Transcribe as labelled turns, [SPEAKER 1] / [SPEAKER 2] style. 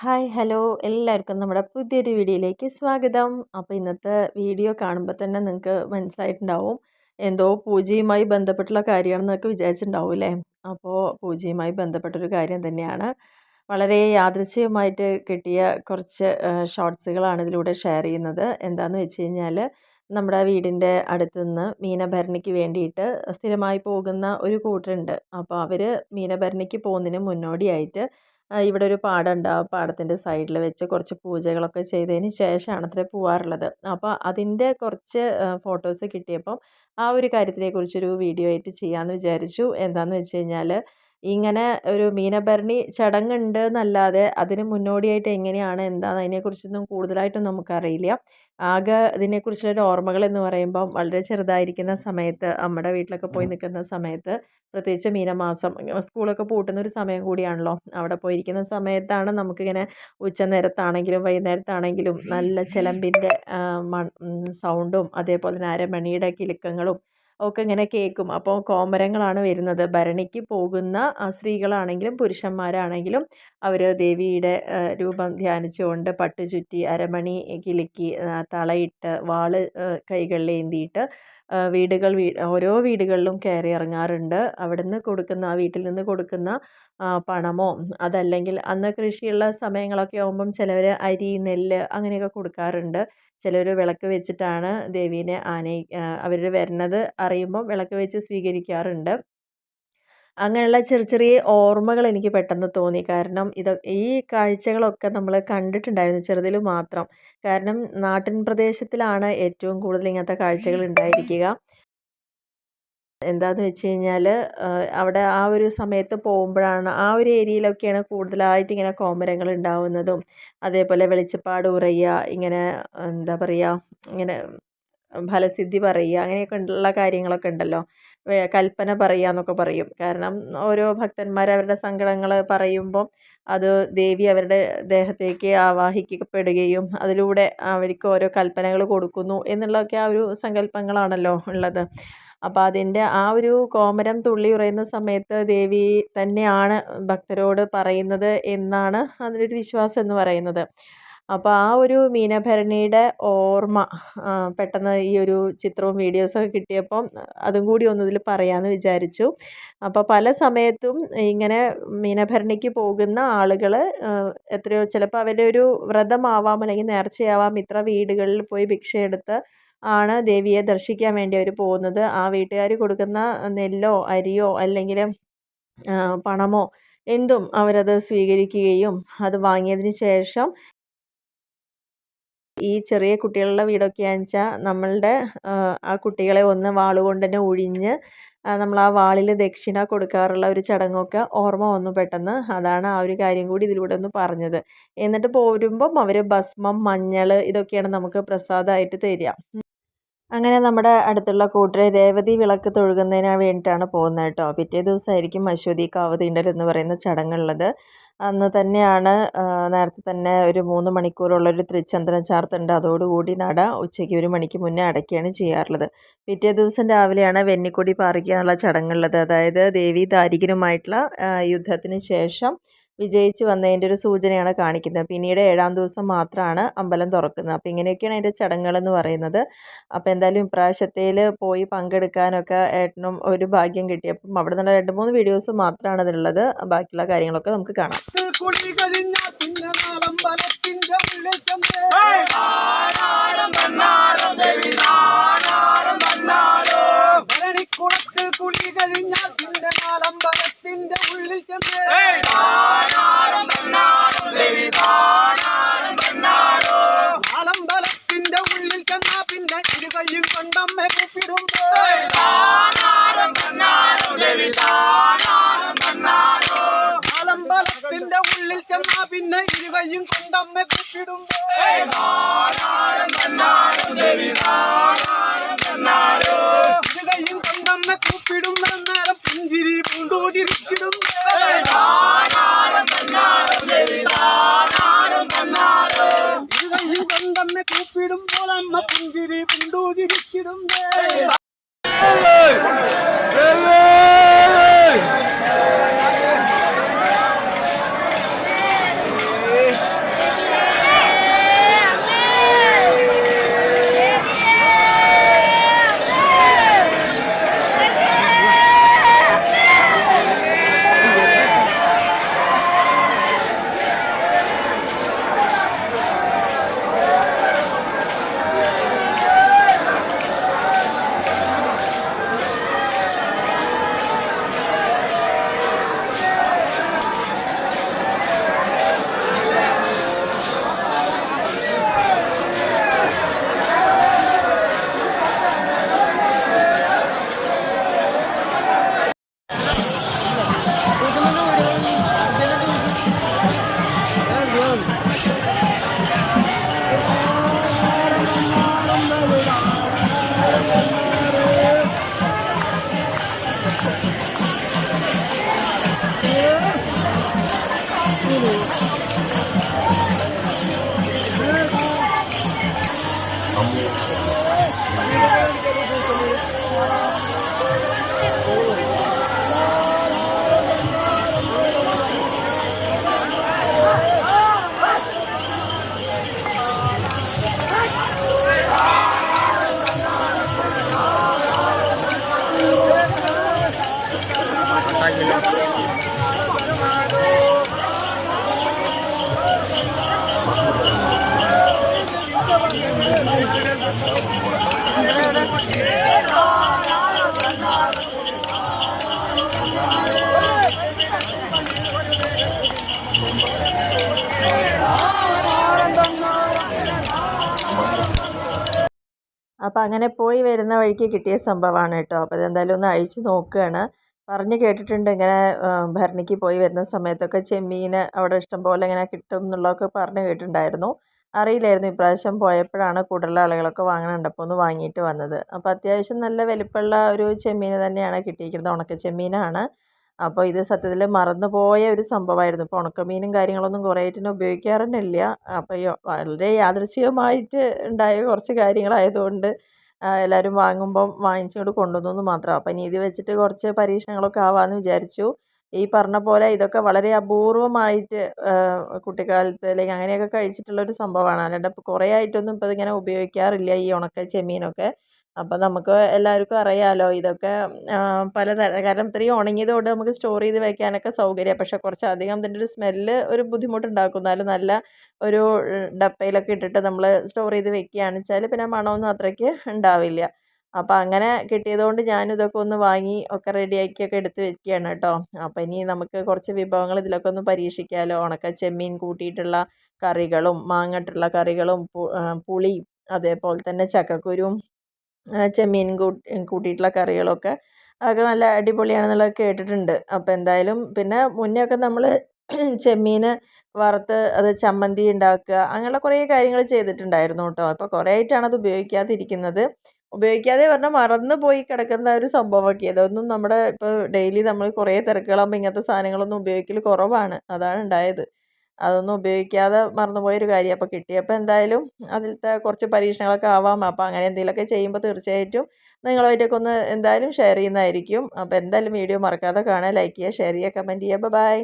[SPEAKER 1] Hi hello. എല്ലാവർക്കും നമ്മുടെ പുതിയൊരു വീഡിയോയിലേക്ക് സ്വാഗതം. അപ്പോൾ ഇന്നത്തെ വീഡിയോ കാണുമ്പോൾ തന്നെ നിങ്ങൾക്ക് മനസ്സിലായിട്ടുണ്ടാവും എന്തോ പൂജയുമായി ബന്ധപ്പെട്ടുള്ള കാര്യമാണെന്നൊക്കെ വിചാരിച്ചിട്ടുണ്ടാവും അല്ലേ? അപ്പോൾ പൂജയുമായി ബന്ധപ്പെട്ടൊരു കാര്യം തന്നെയാണ്. വളരെ യാദൃശ്ചികമായിട്ട് കിട്ടിയ കുറച്ച് ഷോർട്സുകളാണ് ഇതിലൂടെ ഷെയർ ചെയ്യുന്നത്. എന്താണെന്ന് വെച്ച് കഴിഞ്ഞാൽ നമ്മുടെ വീടിന്റെ അടുത്ത് നിന്ന് മീനഭരണിക്ക് വേണ്ടിയിട്ട് സ്ഥിരമായി പോകുന്ന ഒരു കൂട്ടരുണ്ട്. അപ്പോൾ അവർ മീനഭരണിക്ക് പോകുന്നതിന് മുന്നോടിയായിട്ട് ഇവിടെ ഒരു പാടമുണ്ട് ആ പാടത്തിന്റെ സൈഡിൽ വെച്ച് കുറച്ച് പൂജകളൊക്കെ ചെയ്തതിന് ശേഷമാണ് അത്ര പോവാറുള്ളത്. അപ്പോൾ അതിന്റെ കുറച്ച് ഫോട്ടോസ് കിട്ടിയപ്പം ആ ഒരു കാര്യത്തിനെക്കുറിച്ചൊരു വീഡിയോ ആയിട്ട് ചെയ്യാമെന്ന് വിചാരിച്ചു. എന്താണെന്ന് വെച്ച് കഴിഞ്ഞാൽ ഇങ്ങനെ ഒരു മീനഭരണി ചടങ്ങുണ്ട് എന്നല്ലാതെ അതിന് മുന്നോടിയായിട്ട് എങ്ങനെയാണ് എന്താണ് അതിനെക്കുറിച്ചൊന്നും കൂടുതലായിട്ടൊന്നും നമുക്കറിയില്ല. ആകെ ഇതിനെക്കുറിച്ചുള്ള ഓർമ്മകൾ എന്ന് പറയുമ്പം വളരെ ചെറുതായിരിക്കുന്ന സമയത്ത് അമ്മയുടെ വീട്ടിലൊക്കെ പോയി നിൽക്കുന്ന സമയത്ത് പ്രത്യേകിച്ച് മീനമാസം സ്കൂളൊക്കെ പൂട്ടുന്ന ഒരു സമയം കൂടിയാണല്ലോ. അവിടെ പോയിരിക്കുന്ന സമയത്താണ് നമുക്കിങ്ങനെ ഉച്ച നേരത്താണെങ്കിലും വൈകുന്നേരത്താണെങ്കിലും നല്ല ചിലമ്പിന്റെ സൗണ്ടും അതേപോലെ തന്നെ അരമണിയുടെ കിലുക്കങ്ങളും ഒക്കെ ഇങ്ങനെ കേൾക്കും. അപ്പോൾ കോമരങ്ങളാണ് വരുന്നത്. ഭരണിക്ക് പോകുന്ന സ്ത്രീകളാണെങ്കിലും പുരുഷന്മാരാണെങ്കിലും അവർ ദേവിയുടെ രൂപം ധ്യാനിച്ചുകൊണ്ട് പട്ട് ചുറ്റി അരമണി കിലുക്കി തളയിട്ട് വാൾ കൈകളിൽ ഏന്തിയിട്ട് വീടുകൾ ഓരോ വീടുകളിലും കയറി ഇറങ്ങാറുണ്ട്. അവിടുന്ന് കൊടുക്കുന്ന ആ വീട്ടിൽ നിന്ന് കൊടുക്കുന്ന പണമോ അതല്ലെങ്കിൽ അന്ന് കൃഷിയുള്ള സമയങ്ങളൊക്കെ ആകുമ്പം ചിലവർ അരി നെല്ല് അങ്ങനെയൊക്കെ കൊടുക്കാറുണ്ട്. ചിലർ വിളക്ക് വെച്ചിട്ടാണ് ദേവീനെ ആനയി അവർ വരുന്നത് അറിയുമ്പോൾ വിളക്ക് വെച്ച് സ്വീകരിക്കാറുണ്ട്. അങ്ങനെയുള്ള ചെറിയ ചെറിയ ഓർമ്മകൾ എനിക്ക് പെട്ടെന്ന് തോന്നി. കാരണം ഇത് ഈ കാഴ്ചകളൊക്കെ നമ്മൾ കണ്ടിട്ടുണ്ടായിരുന്നു ചെറുതിൽ മാത്രം. കാരണം നാട്ടിൻ പ്രദേശത്തിലാണ് ഏറ്റവും കൂടുതൽ ഇങ്ങനത്തെ കാഴ്ചകൾ ഉണ്ടായിരിക്കുക. എന്താണെന്ന് വെച്ച് കഴിഞ്ഞാൽ അവിടെ ആ ഒരു സമയത്ത് പോകുമ്പോഴാണ് ആ ഒരു ഏരിയയിലൊക്കെയാണ് കൂടുതലായിട്ട് ഇങ്ങനെ കോമരങ്ങൾ ഉണ്ടാവുന്നതും അതേപോലെ വെളിച്ചപ്പാട് ഉറയുക ഇങ്ങനെ എന്താ പറയുക ഇങ്ങനെ ഫലസിദ്ധി പറയുക അങ്ങനെയൊക്കെ ഉള്ള കാര്യങ്ങളൊക്കെ ഉണ്ടല്ലോ. കൽപ്പന പറയുക എന്നൊക്കെ പറയും. കാരണം ഓരോ ഭക്തന്മാർ അവരുടെ സങ്കടങ്ങൾ പറയുമ്പം അത് ദേവി അവരുടെ ദേഹത്തേക്ക് ആവാഹിക്കപ്പെടുകയും അതിലൂടെ അവർക്ക് ഓരോ കൽപ്പനകൾ കൊടുക്കുന്നു എന്നുള്ളതൊക്കെ ആ ഒരു സങ്കല്പങ്ങളാണല്ലോ ഉള്ളത്. അപ്പോൾ അതിന്റെ ആ ഒരു കോമരം തുള്ളി ഉറയുന്ന സമയത്ത് ദേവി തന്നെയാണ് ഭക്തരോട് പറയുന്നത് എന്നാണ് അതിലൊരു വിശ്വാസം എന്ന് പറയുന്നത്. അപ്പോൾ ആ ഒരു മീനഭരണിയുടെ ഓർമ്മ പെട്ടെന്ന് ഈ ഒരു ചിത്രവും വീഡിയോസൊക്കെ കിട്ടിയപ്പം അതും കൂടി ഒന്ന് ഇതിൽ പറയാമെന്ന് വിചാരിച്ചു. അപ്പോൾ പല സമയത്തും ഇങ്ങനെ മീനഭരണിക്ക് പോകുന്ന ആളുകൾ എത്രയോ ചിലപ്പോൾ അവരുടെ ഒരു വ്രതമാവാം അല്ലെങ്കിൽ നേർച്ചയാവാം ഇത്ര വീടുകളിൽ പോയി ഭിക്ഷയെടുത്ത് ആണ് ദേവിയെ ദർശിക്കാൻ വേണ്ടി അവർ പോകുന്നത്. ആ വീട്ടുകാർ കൊടുക്കുന്ന നെല്ലോ അരിയോ അല്ലെങ്കിൽ പണമോ എന്തും അവരത് സ്വീകരിക്കുകയും അത് വാങ്ങിയതിന് ശേഷം ഈ ചെറിയ കുട്ടികളുടെ വീടൊക്കെയാണെന്ന് വെച്ചാൽ നമ്മളുടെ ആ കുട്ടികളെ ഒന്ന് വാളുകൊണ്ട് തന്നെ ഒഴിഞ്ഞ് നമ്മൾ ആ വാളിൽ ദക്ഷിണ കൊടുക്കാറുള്ള ഒരു ചടങ്ങൊക്കെ ഓർമ്മ വന്നു പെട്ടെന്ന്. അതാണ് ആ ഒരു കാര്യം കൂടി ഇതിലൂടെ ഒന്ന് പറഞ്ഞത്. എന്നിട്ട് പോരുമ്പം അവർ ഭസ്മം മഞ്ഞൾ ഇതൊക്കെയാണ് നമുക്ക് പ്രസാദമായിട്ട് തരിക. അങ്ങനെ നമ്മുടെ അടുത്തുള്ള കൂട്ടരെ രേവതി വിളക്ക് തൊഴുകുന്നതിന് വേണ്ടിയിട്ടാണ് പോകുന്നത് കേട്ടോ. പിറ്റേ ദിവസമായിരിക്കും അശ്വതി കാവ് തീണ്ടൽ എന്ന് പറയുന്ന ചടങ്ങുള്ളത്. അന്ന് തന്നെയാണ് നേരത്തെ തന്നെ ഒരു മൂന്ന് മണിക്കൂറുള്ളൊരു ത്രിചന്ദ്രം ചാർത്തുണ്ട്. അതോടുകൂടി നട ഉച്ചയ്ക്ക് ഒരു മണിക്ക് മുന്നേ അടയ്ക്കുകയാണ് ചെയ്യാറുള്ളത്. പിറ്റേ ദിവസം രാവിലെയാണ് വെന്നിക്കൊടി പാറിക്കുക ചടങ്ങുള്ളത്. അതായത് ദേവി ദാരികനുമായിട്ടുള്ള യുദ്ധത്തിന് ശേഷം വിജയിച്ച് വന്നതിന്റെ ഒരു സൂചനയാണ് കാണിക്കുന്നത്. പിന്നീട് ഏഴാം ദിവസം മാത്രമാണ് അമ്പലം തുറക്കുന്നത്. അപ്പോൾ ഇങ്ങനെയൊക്കെയാണ് അതിന്റെ ചടങ്ങുകളെന്ന് പറയുന്നത്. അപ്പോൾ എന്തായാലും ഇപ്രാവശ്യത്തേൽ പോയി പങ്കെടുക്കാനൊക്കെ ഏട്ടനും ഒരു ഭാഗ്യം കിട്ടി. അപ്പം അവിടെ നിന്ന് രണ്ട് മൂന്ന് വീഡിയോസ് മാത്രമാണ് അതിലുള്ളത്. ബാക്കിയുള്ള കാര്യങ്ങളൊക്കെ നമുക്ക് കാണാം.
[SPEAKER 2] നാലമ്പലത്തിന്റെ ഉള്ളിൽ ചെന്നാ പിന്നെ ഇരുകയും കൊണ്ടമ്മ കൂപ്പിടുമ്പോ ഇരുകയും
[SPEAKER 1] അപ്പോൾ അങ്ങനെ പോയി വരുന്ന വഴിക്ക് കിട്ടിയ സംഭവമാണ് കേട്ടോ. അപ്പോൾ ഇതെന്തായാലും ഒന്ന് അഴിച്ചു നോക്കുകയാണ്. പറഞ്ഞു കേട്ടിട്ടുണ്ട് ഇങ്ങനെ ഭരണിക്ക് പോയി വരുന്ന സമയത്തൊക്കെ ചെമ്മീൻ അവിടെ ഇഷ്ടംപോലെ ഇങ്ങനെ കിട്ടും എന്നുള്ളതൊക്കെ പറഞ്ഞു കേട്ടിട്ടുണ്ടായിരുന്നു. അറിയില്ലായിരുന്നു. ഇപ്രാവശ്യം പോയപ്പോഴാണ് കൂടുതൽ ആളുകളൊക്കെ വാങ്ങണുണ്ടപ്പോൾ ഒന്ന് വാങ്ങിയിട്ട് വന്നത്. അപ്പോൾ അത്യാവശ്യം നല്ല വലിപ്പമുള്ള ഒരു ചെമ്മീൻ തന്നെയാണ് കിട്ടിയിരിക്കുന്നത്. ഉണക്ക ചെമ്മീനാണ് അപ്പോൾ ഇത് സത്യത്തിൽ മറന്നുപോയ ഒരു സംഭവമായിരുന്നു. ഇപ്പോൾ ഉണക്കമീനും കാര്യങ്ങളൊന്നും കുറേ ആയിട്ടിനെ അപ്പോൾ വളരെ യാദൃശ്ചികമായിട്ട് ഉണ്ടായ കുറച്ച് കാര്യങ്ങളായതുകൊണ്ട് എല്ലാവരും വാങ്ങുമ്പം വാങ്ങിച്ചുകൊണ്ട് കൊണ്ടുവന്നു എന്ന് മാത്രം. അപ്പോൾ ഇനി ഇത് വെച്ചിട്ട് കുറച്ച് പരീക്ഷണങ്ങളൊക്കെ ആവാമെന്ന് വിചാരിച്ചു. ഈ പറഞ്ഞ പോലെ ഇതൊക്കെ വളരെ അപൂർവമായിട്ട് കുട്ടിക്കാലത്ത് അല്ലെങ്കിൽ അങ്ങനെയൊക്കെ കഴിച്ചിട്ടുള്ള ഒരു സംഭവമാണ്. അല്ലാണ്ട് കുറേ ആയിട്ടൊന്നും ഇപ്പോൾ ഇതിങ്ങനെ ഉപയോഗിക്കാറില്ല ഈ ഉണക്ക ചെമ്മീനൊക്കെ. അപ്പോൾ നമുക്ക് എല്ലാവർക്കും അറിയാമല്ലോ ഇതൊക്കെ പല കാരണം ഇത്രയും ഉണങ്ങിയതുകൊണ്ട് നമുക്ക് സ്റ്റോർ ചെയ്ത് വെക്കാനൊക്കെ സൗകര്യമാണ് പക്ഷേ കുറച്ച് അധികം ഇതിന്റെ ഒരു സ്മെല്ല് ഒരു ബുദ്ധിമുട്ടുണ്ടാക്കും. എന്നാലും നല്ല ഒരു ഡപ്പയിലൊക്കെ ഇട്ടിട്ട് നമ്മൾ സ്റ്റോർ ചെയ്ത് വെക്കുകയാണെന്ന് വെച്ചാൽ പിന്നെ മണമൊന്നും അത്രയ്ക്ക് ഉണ്ടാവില്ല. അപ്പോൾ അങ്ങനെ കിട്ടിയതുകൊണ്ട് ഞാനും ഇതൊക്കെ ഒന്ന് വാങ്ങി ഒക്കെ റെഡിയാക്കിയൊക്കെ എടുത്ത് വെക്കുകയാണ് കേട്ടോ. അപ്പോൾ ഇനി നമുക്ക് കുറച്ച് വിഭവങ്ങൾ ഇതിലൊക്കെ ഒന്ന് പരീക്ഷിക്കാമല്ലോ ഉണക്ക ചെമ്മീൻ കൂട്ടിയിട്ടുള്ള കറികളും മാങ്ങട്ടുള്ള കറികളും പുളി അതേപോലെ തന്നെ ചക്കക്കുരുവും ആ, ചെമ്മീൻ കൂട്ടി കൂട്ടിയിട്ടുള്ള കറികളൊക്കെ അതൊക്കെ നല്ല അടിപൊളിയാണെന്നുള്ളത് കേട്ടിട്ടുണ്ട്. അപ്പോൾ എന്തായാലും പിന്നെ മുന്നേ ഒക്കെ നമ്മൾ ചെമ്മീൻ വറുത്ത് അത് ചമ്മന്തി ഉണ്ടാക്കുക അങ്ങനെയുള്ള കുറേ കാര്യങ്ങൾ ചെയ്തിട്ടുണ്ടായിരുന്നു കേട്ടോ. അപ്പോൾ കുറേ ആയിട്ടാണ് അത് ഉപയോഗിക്കാതിരിക്കുന്നത്. ഉപയോഗിക്കാതെ പറഞ്ഞാൽ മറന്നു പോയി കിടക്കുന്ന ഒരു സംഭവമൊക്കെ. അതൊന്നും നമ്മുടെ ഇപ്പോൾ ഡെയിലി നമ്മൾ കുറേ തിരക്കുകളാകുമ്പോൾ ഇങ്ങനത്തെ സാധനങ്ങളൊന്നും ഉപയോഗിക്കൽ കുറവാണ്. അതാണ് ഉണ്ടായത്. അതൊന്നും ഉപയോഗിക്കാതെ മറന്നുപോയൊരു കാര്യം. അപ്പോൾ കിട്ടിയപ്പോൾ എന്തായാലും അതിലത്തെ കുറച്ച് പരീക്ഷണങ്ങളൊക്കെ ആവാം. അപ്പോൾ അങ്ങനെ എന്തെങ്കിലുമൊക്കെ ചെയ്യുമ്പോൾ തീർച്ചയായിട്ടും നിങ്ങളുമായിട്ടൊക്കെ ഒന്ന് എന്തായാലും ഷെയർ ചെയ്യുന്നതായിരിക്കും. അപ്പോൾ എന്തായാലും വീഡിയോ മറക്കാതെ കാണുക ലൈക്ക് ചെയ്യുക ഷെയർ ചെയ്യുക കമന്റ് ചെയ്യുക. ബൈ